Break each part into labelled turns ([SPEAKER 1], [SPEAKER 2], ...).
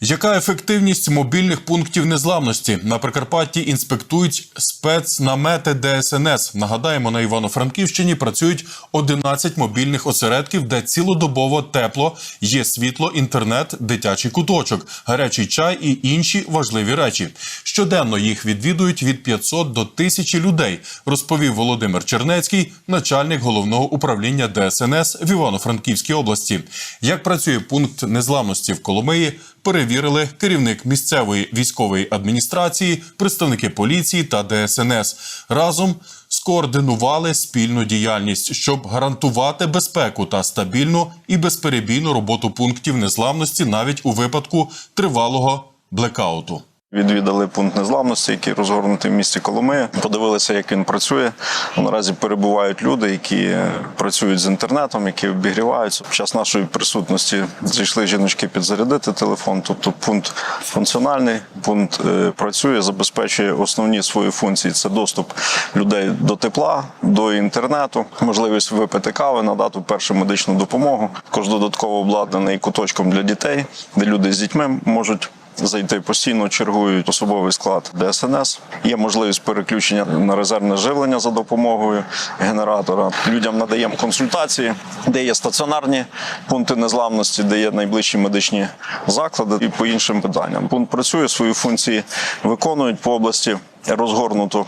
[SPEAKER 1] Яка ефективність мобільних пунктів незламності на Прикарпатті інспектують спецнамети ДСНС? Нагадаємо, на Івано-Франківщині працюють 11 мобільних осередків, де цілодобово тепло, є світло, інтернет, дитячий куточок, гарячий чай і інші важливі речі. Щоденно їх відвідують від 500 до 1000 людей, розповів Володимир Чернецький, начальник головного управління ДСНС в Івано-Франківській області. Як працює пункт незламності в Коломиї? Перевірили керівник місцевої військової адміністрації, представники поліції та ДСНС. Разом скоординували спільну діяльність, щоб гарантувати безпеку та стабільну і безперебійну роботу пунктів незламності навіть у випадку тривалого блекауту.
[SPEAKER 2] Відвідали пункт незламності, який розгорнутий в місті Коломия. Подивилися, як він працює. Наразі перебувають люди, які працюють з інтернетом, які обігріваються. Під час нашої присутності зайшли жіночки підзарядити телефон. Тобто пункт функціональний, пункт е, працює, забезпечує основні свої функції. Це доступ людей до тепла, до інтернету, можливість випити кави, надати першу медичну допомогу. Також додатково обладнаний куточком для дітей, де люди з дітьми можуть зайти постійно чергують особовий склад ДСНС. Є можливість переключення на резервне живлення за допомогою генератора. Людям надаємо консультації, де є стаціонарні пункти незламності, де є найближчі медичні заклади і по іншим питанням. Пункт працює, свої функції виконують по області розгорнуто.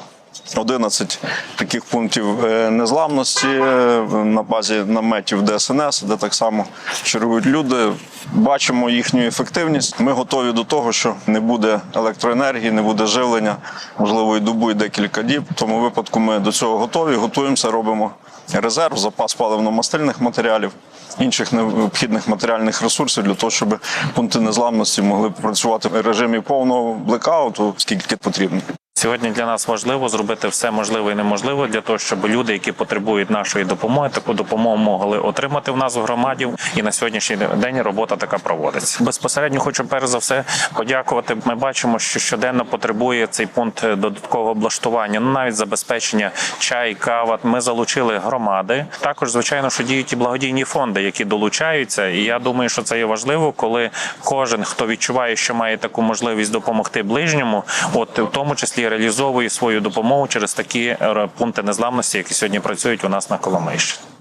[SPEAKER 2] 11 таких пунктів е, незламності е, на базі наметів ДСНС, де так само чергують люди. Бачимо їхню ефективність. Ми готові до того, що не буде електроенергії, не буде живлення, можливо, і добу і декілька діб. В тому випадку ми до цього готові. Готуємося, робимо резерв, запас паливно-мастильних матеріалів, інших необхідних матеріальних ресурсів для того, щоб пункти незламності могли працювати в режимі повного блекауту, скільки потрібно.
[SPEAKER 3] Сьогодні для нас важливо зробити все можливе і неможливе для того, щоб люди, які потребують нашої допомоги, таку допомогу могли отримати в нас в громаді. І на сьогоднішній день робота така проводиться. Безпосередньо хочу перш за все подякувати. Ми бачимо, що щоденно потребує цей пункт додаткового облаштування. Ну навіть забезпечення чай, кава. Ми залучили громади. Також, звичайно, що діють і благодійні фонди, які долучаються. І я думаю, що це є важливо, коли кожен, хто відчуває, що має таку можливість допомогти ближньому, от в тому числі реалізовує свою допомогу через такі е, пункти незламності, які сьогодні працюють у нас на Коломийщині.